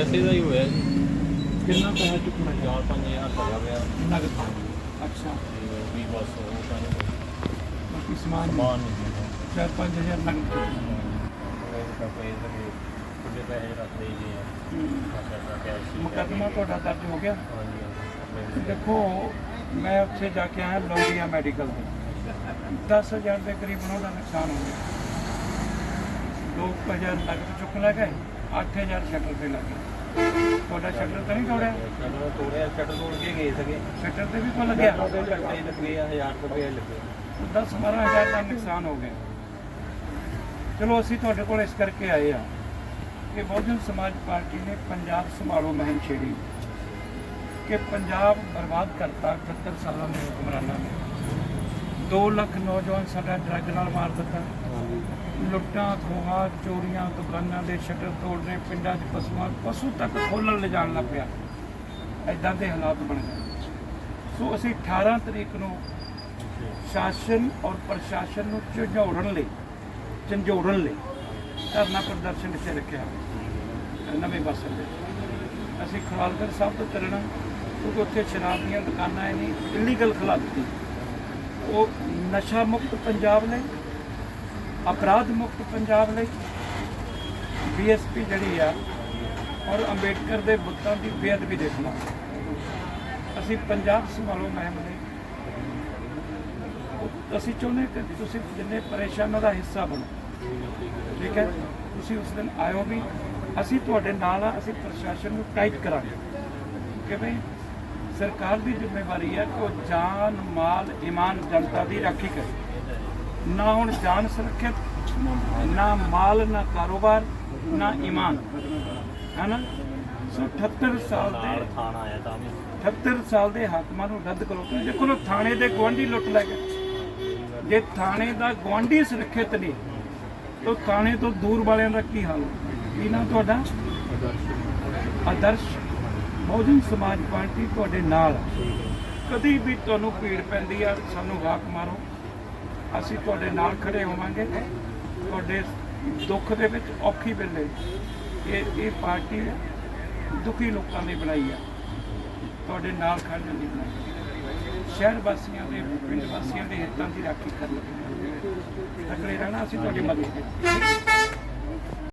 ਨਸ਼ੇ ਦਾ ਹੀ ਹੋਇਆ ਜੀ। ਕਿੰਨਾ ਪੈਸਾ ਚੁੱਕਣਾ ਹੈ? 4-5000 ਰੁਪਇਆ ਪਿਆ ਨਗਦ ਅੱਛਾ। ਤੇ ਵੀ ਬਸ ਉਹ ਕਹਿੰਦੇ ਬਾਕੀ ਸਮਾਨ ਸਮਾਨ ਨਹੀਂ ਚਾਰ ਪੰਜ ਹਜ਼ਾਰ ਨਗਦ ਚੁੱਕਣਾ ਤਾਂ ਪੈਸੇ ਤੇ ਕੁਝ ਪੈਸੇ ਰੱਖਦੇ ਆ ਅੱਛਾ ਅੱਛਾ ਮੁਕੱਦਮਾ ਤੁਹਾਡਾ ਦਰਜ ਹੋ ਗਿਆ? ਦੇਖੋ ਮੈਂ ਉੱਥੇ ਜਾ ਕੇ ਆਇਆ ਲੌਂਗੀਆ ਮੈਡੀਕਲ ਦੇ 10000 ਦੇ ਕਰੀਬ ਉਹਨਾਂ ਦਾ ਨੁਕਸਾਨ ਹੋ ਗਿਆ। 2000 ਨਗਦ ਚੁੱਕ ਲੈ ਗਏ। 8000 ਸ਼ਟਰ ਤੇ ਲੱਗ ਤੁਹਾਡਾ ਸ਼ਟਰ ਤਾਂ ਨਹੀਂ ਤੋੜਿਆ? ਸ਼ਟਰ ਤੋੜਿਆ ਸ਼ਟਰ ਤੋੜ ਕੇ ਗਏ ਸਗੇ। ਸ਼ਟਰ ਤੇ ਵੀ ਕੋ ਲੱਗਿਆ। ਉਹਦੇ ਘੰਟੇ ਲੱਗੇ ਆ 1000 ਰੁਪਏ ਲੱਗੇ 10 12000 ਦਾ ਨੁਕਸਾਨ ਹੋ ਗਿਆ। ਚਲੋ ਅਸੀਂ ਤੁਹਾਡੇ ਕੋਲ ਇਸ ਕਰਕੇ ਆਏ ਆ ਕਿ ਬਹੁਜਨ ਸਮਾਜ ਪਾਰਟੀ ਨੇ ਪੰਜਾਬ ਸੰਭਾਲੋ ਮੁਹਿੰਮ ਛੇੜੀ। ਕਿ ਪੰਜਾਬ ਬਰਬਾਦ ਕਰਤਾ 71 ਸਾਲਾਂ ਦੇ ਹੁਕਮਰਾਨਾਂ ਨੇ। 2 ਲੱਖ ਨੌਜਵਾਨ ਸਾਡਾ ਡਰੱਗ ਨਾਲ ਮਾਰ ਦਿੱਤਾ। ਲੁੱਟਾਂ ਖੋਹਾਂ ਚੋਰੀਆਂ ਦੁਕਾਨਾਂ ਦੇ ਸ਼ਟਰ ਤੋੜਨੇ ਪਿੰਡਾਂ 'ਚ ਪਸ਼ੂਆਂ ਪਸ਼ੂ ਤੱਕ ਖੋਲਣ ਲਿਜਾਣ ਲੱਗ ਪਿਆ। ਐਦਾਂ ਦੇ ਹਾਲਾਤ ਬਣ ਗਏ। ਸੋ ਅਸੀਂ 18 ਤਰੀਕ ਨੂੰ ਸ਼ਾਸਨ ਔਰ ਪ੍ਰਸ਼ਾਸਨ ਨੂੰ ਝੰਜੋੜਨ ਲਈ ਝੰਜੋੜਨ ਲਈ ਧਰਨਾ ਪ੍ਰਦਰਸ਼ਨ ਇੱਥੇ ਰੱਖਿਆ। ਨਵੇਂ ਬੱਸ ਅੱਡੇ। ਅਸੀਂ ਖਵਾਲਗੜ੍ਹ ਸਾਹਿਬ ਤੋਂ ਚੱਲਣਾ ਕਿਉਂਕਿ ਉੱਥੇ ਸ਼ਰਾਬ ਦੀਆਂ ਦੁਕਾਨਾਂ ਹੈ ਨਹੀਂ ਇਲੀਗਲ ਖਲਾਤੀ ਉਹ ਨਸ਼ਾ ਮੁਕਤ ਪੰਜਾਬ ਲਈ, ਅਪਰਾਧ ਮੁਕਤ ਪੰਜਾਬ ਲਈ ਬੀਐਸਪੀ ਜਿਹੜੀ ਆ, ਔਰ ਅੰਬੇਡਕਰ ਦੇ ਬੁੱਤਾਂ ਦੀ ਬੇਅਦਬੀ ਦੇ ਖਿਲਾਫ। ਅਸੀਂ ਪੰਜਾਬ ਸੰਭਾਲੋ ਮੁਹਿੰਮ ਲਈ। ਅਸੀਂ ਚਾਹੁੰਦੇ ਕਿ ਤੁਸੀਂ ਜਿੰਨੇ ਪਰੇਸ਼ਾਨਾਂ ਦਾ ਹਿੱਸਾ ਬਣੋ, ਠੀਕ ਹੈ? ਤੁਸੀਂ ਉਸ ਦਿਨ ਆਇਓ ਵੀ, ਅਸੀਂ ਤੁਹਾਡੇ ਨਾਲ ਆ, ਅਸੀਂ ਪ੍ਰਸ਼ਾਸਨ ਨੂੰ ਟਾਈਟ ਕਰਾਂਗੇ ਕਿ ਭਈ ਸਰਕਾਰ ਦੀ ਜ਼ਿੰਮੇਵਾਰੀ ਹੈ ਕਿ ਉਹ ਜਾਨ ਮਾਲ ਇਮਾਨ ਜਨਤਾ ਦੀ ਰਾਖੀ ਕਰੇ। ਨਾ ਹੁਣ ਜਾਨ ਸੁਰੱਖਿਅਤ ਨਾ ਮਾਲ ਨਾ ਕਾਰੋਬਾਰ ਨਾ ਇਮਾਨ ਹੈ ਨਾ? ਸੋ 78 ਸਾਲ ਦੇ ਥਾਣਾ ਆਇਆ ਤਾਂ ਵੀ। 78 ਸਾਲ ਦੇ ਹਾਕਮਾਂ ਨੂੰ ਰੱਦ ਕਰੋ। ਤੁਸੀਂ ਦੇਖੋ ਨਾ ਥਾਣੇ ਦੇ ਗਵਾਂਢੀ ਲੁੱਟ ਲੈ ਗਏ। ਜੇ ਥਾਣੇ ਦਾ ਗਵਾਂਢੀ ਸੁਰੱਖਿਅਤ ਨਹੀਂ ਤਾਂ ਥਾਣੇ ਤੋਂ ਦੂਰ ਵਾਲਿਆਂ ਦਾ ਕੀ ਹਾਲ? ਕੀ ਨਾਮ ਤੁਹਾਡਾ? ਆਦਰਸ਼। ਬਹੁਜਨ ਸਮਾਜ ਪਾਰਟੀ ਤੁਹਾਡੇ ਨਾਲ ਹੈ। ਕਦੀ ਵੀ ਤੁਹਾਨੂੰ ਭੀੜ ਪੈਂਦੀ ਆ, ਸਾਨੂੰ ਹਾਕ ਮਾਰੋ। ਅਸੀਂ ਤੁਹਾਡੇ ਨਾਲ ਖੜੇ ਹੋਵਾਂਗੇ। ਤੁਹਾਡੇ ਦੁੱਖ ਦੇ ਵਿੱਚ ਔਖੀ ਵੇਲੇ ਇਹ ਇਹ ਪਾਰਟੀ ਦੁਖੀ ਲੋਕਾਂ ਲਈ ਬਣਾਈ ਆ। ਤੁਹਾਡੇ ਨਾਲ ਖੜਨ ਦੀ ਬਣਾਈ ਸ਼ਹਿਰ ਵਾਸੀਆਂ ਦੇ, ਪਿੰਡ ਵਾਸੀਆਂ ਦੇ ਹਿੱਤਾਂ ਦੀ ਰਾਖੀ ਕਰਨ ਲਈ ਤਕੜੇ ਰਹਿਣਾ ਅਸੀਂ ਤੁਹਾਡੀ ਮਦਦ ਕਰਾਂਗੇ